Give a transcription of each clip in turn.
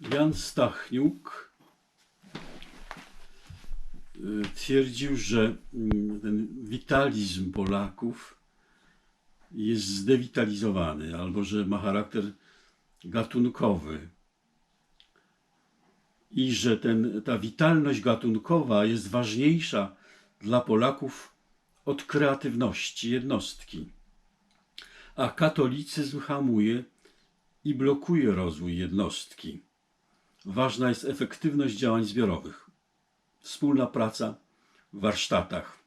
Jan Stachniuk y, twierdził, że mm, ten witalizm Polaków jest zdewitalizowany albo że ma charakter gatunkowy i że ten, ta witalność gatunkowa jest ważniejsza dla Polaków od kreatywności jednostki. A katolicyzm hamuje i blokuje rozwój jednostki. Ważna jest efektywność działań zbiorowych, wspólna praca w warsztatach.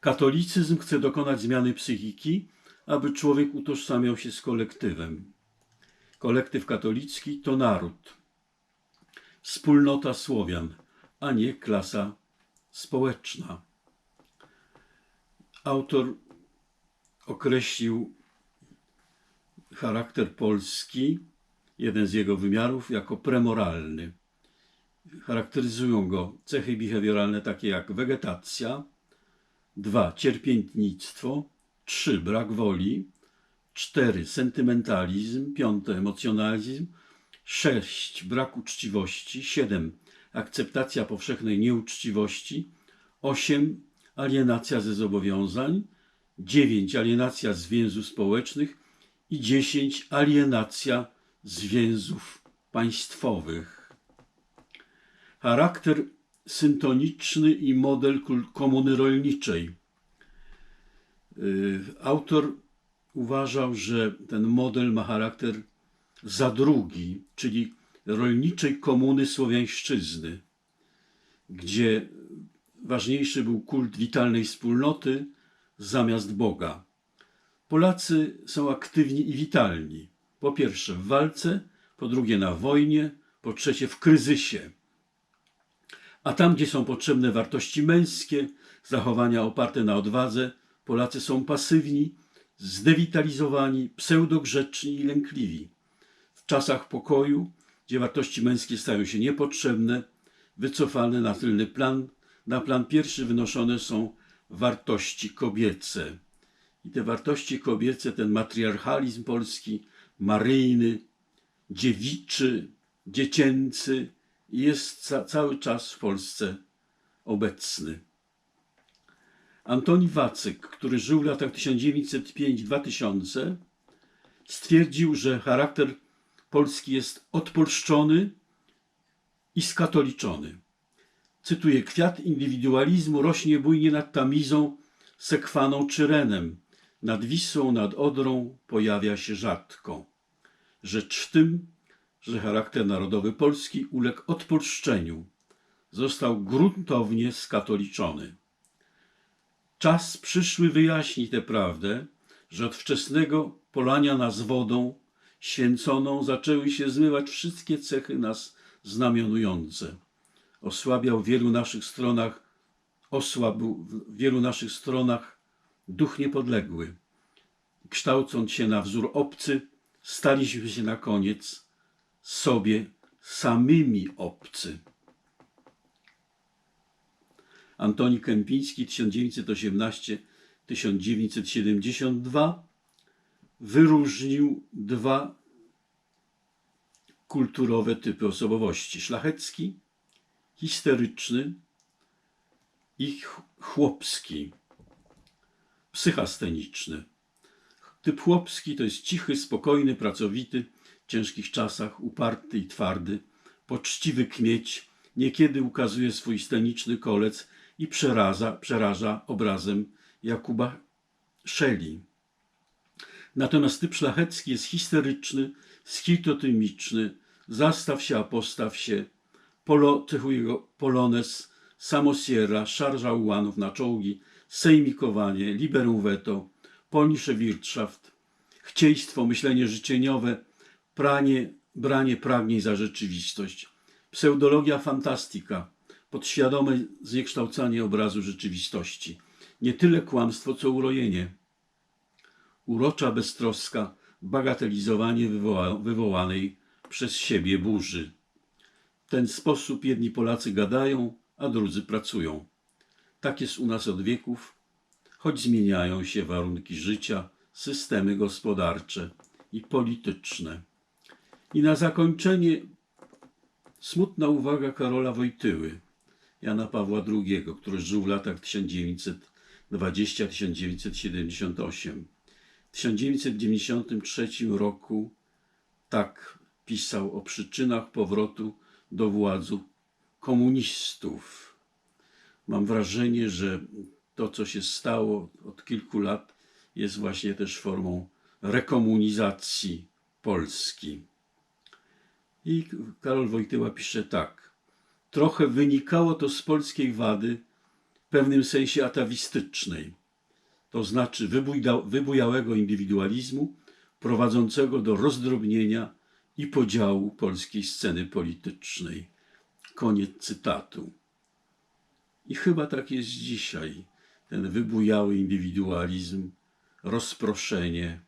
Katolicyzm chce dokonać zmiany psychiki, aby człowiek utożsamiał się z kolektywem. Kolektyw katolicki to naród, wspólnota Słowian, a nie klasa społeczna. Autor określił charakter polski, jeden z jego wymiarów, jako premoralny. Charakteryzują go cechy behawioralne takie jak wegetacja, dwa cierpiętnictwo, trzy brak woli, cztery sentymentalizm, piąte emocjonalizm, sześć brak uczciwości, siedem akceptacja powszechnej nieuczciwości, osiem alienacja ze zobowiązań, dziewięć alienacja z więzów społecznych i dziesięć alienacja z więzów państwowych. Charakter syntoniczny i model komuny rolniczej. Yy, Autor uważał, że ten model ma charakter zadrugi, czyli rolniczej komuny słowiańszczyzny, gdzie ważniejszy był kult witalnej wspólnoty zamiast Boga. Polacy są aktywni i witalni. Po pierwsze w walce, po drugie na wojnie, po trzecie w kryzysie. A tam, gdzie są potrzebne wartości męskie, zachowania oparte na odwadze, Polacy są pasywni, zdewitalizowani, pseudogrzeczni i lękliwi. W czasach pokoju, gdzie wartości męskie stają się niepotrzebne, wycofane na tylny plan, na plan pierwszy wynoszone są wartości kobiece. I te wartości kobiece, ten matriarchalizm polski, maryjny, dziewiczy, dziecięcy, jest ca- cały czas w Polsce obecny. Antoni Wacyk, który żył w latach 1905-2000, stwierdził, że charakter Polski jest odpolszczony i skatoliczony. Cytuję: Kwiat indywidualizmu rośnie bujnie nad Tamizą, Sekwaną czy Renem. Nad Wisłą, nad Odrą pojawia się rzadko. Rzecz w tym, że charakter narodowy Polski uległ odpolszczeniu. Został gruntownie skatoliczony. Czas przyszły wyjaśni tę prawdę, że od wczesnego polania nas wodą święconą zaczęły się zmywać wszystkie cechy nas znamionujące. Osłabiał w wielu naszych stronach, osłabł w wielu naszych stronach duch niepodległy. Kształcąc się na wzór obcy, staliśmy się na koniec sobie samymi obcy. Antoni Kępiński 1918-1972 wyróżnił dwa kulturowe typy osobowości: szlachecki, histeryczny i ch- chłopski, psychasteniczny. Typ chłopski to jest cichy, spokojny, pracowity, w ciężkich czasach, uparty i twardy, poczciwy kmieć, niekiedy ukazuje swój sceniczny kolec i przeraża, przeraża obrazem Jakuba Szeli. Natomiast typ szlachecki jest histeryczny, schitotymiczny, zastaw się, a postaw się, polo, cechuje go polonez, samosiera, szarża ułanów na czołgi, sejmikowanie, liberum veto, polnische Wirtschaft, chcieństwo, myślenie życzeniowe, pranie, branie pragnień za rzeczywistość, pseudologia fantastika, podświadome zniekształcanie obrazu rzeczywistości. Nie tyle kłamstwo, co urojenie. Urocza beztroska, bagatelizowanie wywoła, wywołanej przez siebie burzy. W ten sposób jedni Polacy gadają, a drudzy pracują. Tak jest u nas od wieków, choć zmieniają się warunki życia, systemy gospodarcze i polityczne. I na zakończenie smutna uwaga Karola Wojtyły, Jana Pawła II, który żył w latach 1920-1978. W 1993 roku tak pisał o przyczynach powrotu do władzy komunistów. Mam wrażenie, że to, co się stało od kilku lat, jest właśnie też formą rekomunizacji Polski. I Karol Wojtyła pisze tak. Trochę wynikało to z polskiej wady, w pewnym sensie atawistycznej, to znaczy wybujałego indywidualizmu prowadzącego do rozdrobnienia i podziału polskiej sceny politycznej. Koniec cytatu. I chyba tak jest dzisiaj. Ten wybujały indywidualizm, rozproszenie,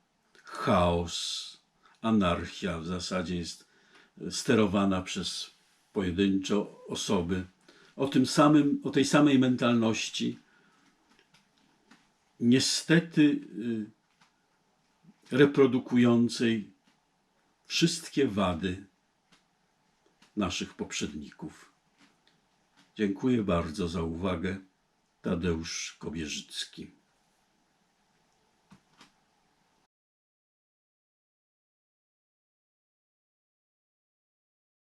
chaos, anarchia w zasadzie jest sterowana przez pojedyncze osoby o tym samym, o tej samej mentalności. Niestety y, reprodukującej wszystkie wady naszych poprzedników. Dziękuję bardzo za uwagę. Tadeusz Kobierzycki.